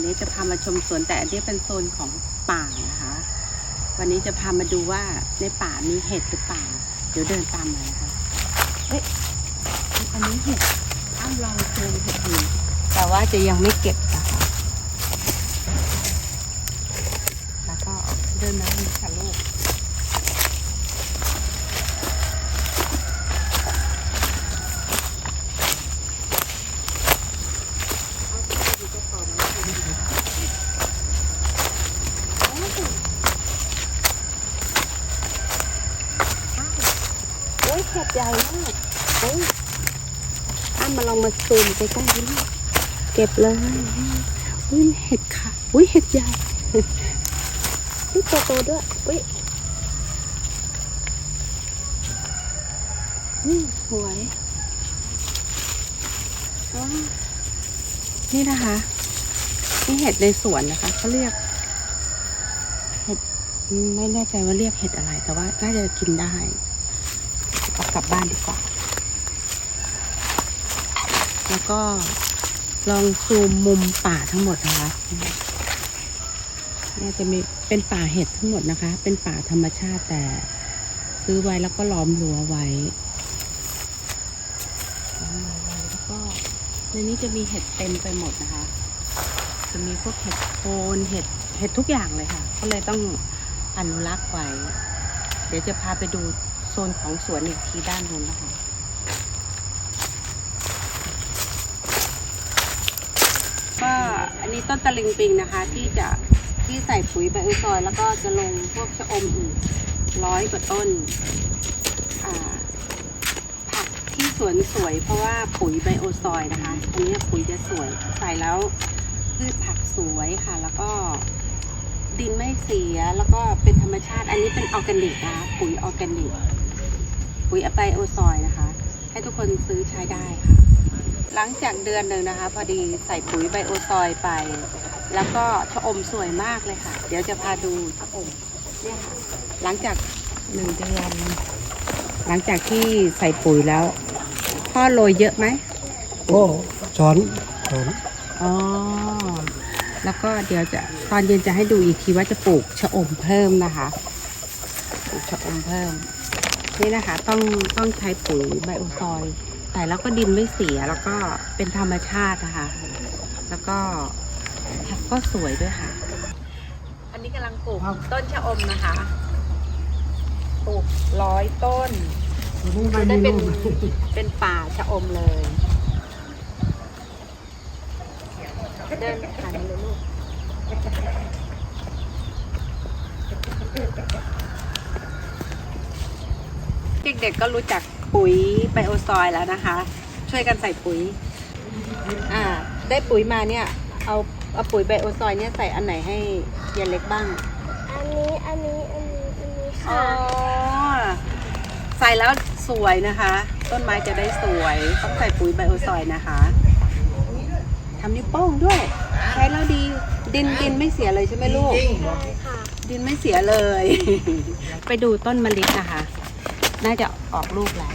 วันนี้จะพามาชมสวนแต่อันนี้เป็นโซนของป่านะคะ วันนี้จะพามาดูว่าในป่ามีเห็ดหรือเปล่า เดี๋ยวเดินตามมานะคะเฮ้ยอันนี้เห็ดอ้ามลองซูมเห็ดดูแต่ว่าจะยังไม่เก็บนะคะ แล้วก็เดินมาดูค่ะลูก โอ้ยเห็ด ใหญ่มากเฮ้ยอ้ามาลองมาซูมใกล้ๆดูเก็บเลยอุ้ยเห็ดค่ะอุ้ยเห็ดใหญ่อุ้ยโตๆด้วยอุ้ยอืมสวยนี่นะคะนี่เห็ดในสวนนะคะเขาเรียก เห็ดไม่แน่ใจว่าเรียกเห็ดอะไร แต่ว่าน่าจะกินได้ เอากลับบ้านดีกว่า แล้วก็ลองซูมมุมป่าทั้งหมดนะคะเนี่ยจะมีเป็นป่าเห็ดทั้งหมดนะคะ เป็นป่าธรรมชาติแต่ ซื้อไว้แล้วก็ล้อมรั้วไว้ล้อมรั้วไว้แล้วก็ในนี้จะมีเห็ดเต็มไปหมดนะคะ จะมีพวกเห็ดโคนเห็ดเห็ดทุกอย่างเลยค่ะ ก็เลยต้องอนุรักษ์ไว้ เดี๋ยวจะพาไปดู นของสวนอีกทีด้านนู้นนะคะก็อันนี้ต้นตะลิงปิงนะคะ ที่จะที่ใส่ปุ๋ยไบโอซอย แล้วก็จะลงพวกชะอมอีกร้อยกว่าต้นผักที่สวนสวยเพราะว่าปุ๋ยไบโอซอยนะคะ อันนี้ปุ๋ยจะสวยใส่แล้วพืชผักสวยค่ะ แล้วก็ดินไม่เสียแล้วก็เป็นธรรมชาติ อันนี้เป็นออร์แกนิกนะคะปุ๋ยออร์แกนิก ปุ๋ยไบโอซอยนะคะ ให้ทุกคนซื้อใช้ได้ค่ะ หลังจากเดือนหนึ่งนะคะ พอดีใส่ปุ๋ยไบโอซอยไป แล้วก็ชะอมสวยมากเลยค่ะ เดี๋ยวจะพาดูชะอมเนี่ยค่ะหลังจากหนึ่งเดือน หลังจากที่ใส่ปุ๋ยแล้วพ่อโรยเยอะไหมโอ้ช้อนช้อนอ๋อแล้วก็เดี๋ยวจะตอนเย็นจะให้ดูอีกทีว่าจะปลูกชะอมเพิ่มนะคะ ปลูกชะอมเพิ่ม นี่นะคะต้องต้องใช้ปุ๋ยไบโอซอย แต่แล้วก็ดินไม่เสียแล้วก็เป็นธรรมชาตินะคะ แล้วก็ผักก็สวยด้วยค่ะ อันนี้กำลังปลูกต้นชะอมนะคะปลูกร้อยต้นจะได้เป็นเป็นป่าชะอมเลย เดินผ่านเลยลูกเด็กๆก็รู้จักปุ๋ยไบโอซอยแล้วนะคะ ช่วยกันใส่ปุ๋ยอ่าได้ปุ๋ยมาเนี่ย เอาเอาปุ๋ยไบโอซอยเนี่ยใส่อันไหนให้เยนเล็กบ้าง อันนี้ อันนี้ อันนี้ อันนี้อ๋อค่ะ ใส่แล้วสวยนะคะ ต้นไม้จะได้สวย ต้องใส่ปุ๋ยไบโอซอยนะคะทำนิ้วโป้งด้วย ใช้แล้วดีดินดินไม่เสียเลยใช่ไหมลูกใช่ค่ะ ดินไม่เสียเลย ไปดูต้นมะลินะคะ น่าจะออกลูกแล้ว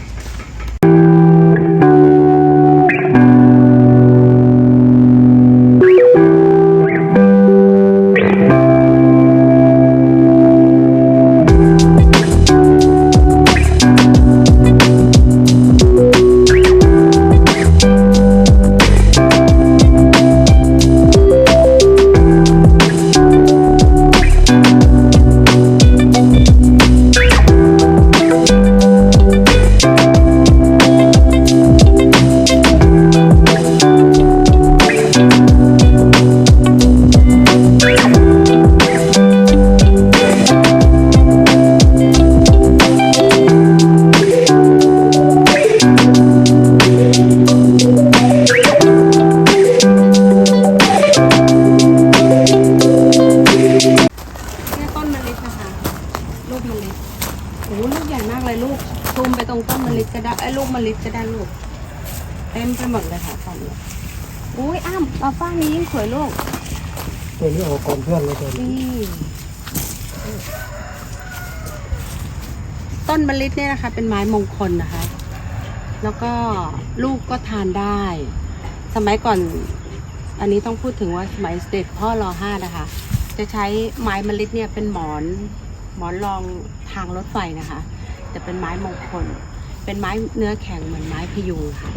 เลยลูกซูมไปตรงต้นมะลิก็ได้ไอ้ยลูกมะลิก็ได้ลูกเต็มไปหมดเลยค่ะตอนนี้อุ้ยอ้ามเอาฟ้านี้ยิ่งสวยลูกตัวนี้ออกก่อนเพื่อนเลยตัวนี้นี่ต้นมะลิเนี่ยนะคะ เป็นไม้มงคลนะคะ แล้วก็ลูกก็ทานได้ สมัยก่อน อันนี้ต้องพูดถึงว่าสมัยสเด็จพ่อรอห้านะคะ จะใช้ไม้มะลิดเนี่ยเป็นหมอนหมอนรองทางรถไฟนะคะ แต่เป็นไม้มงคล เป็นไม้เนื้อแข็งเหมือนไม้พยุงค่ะ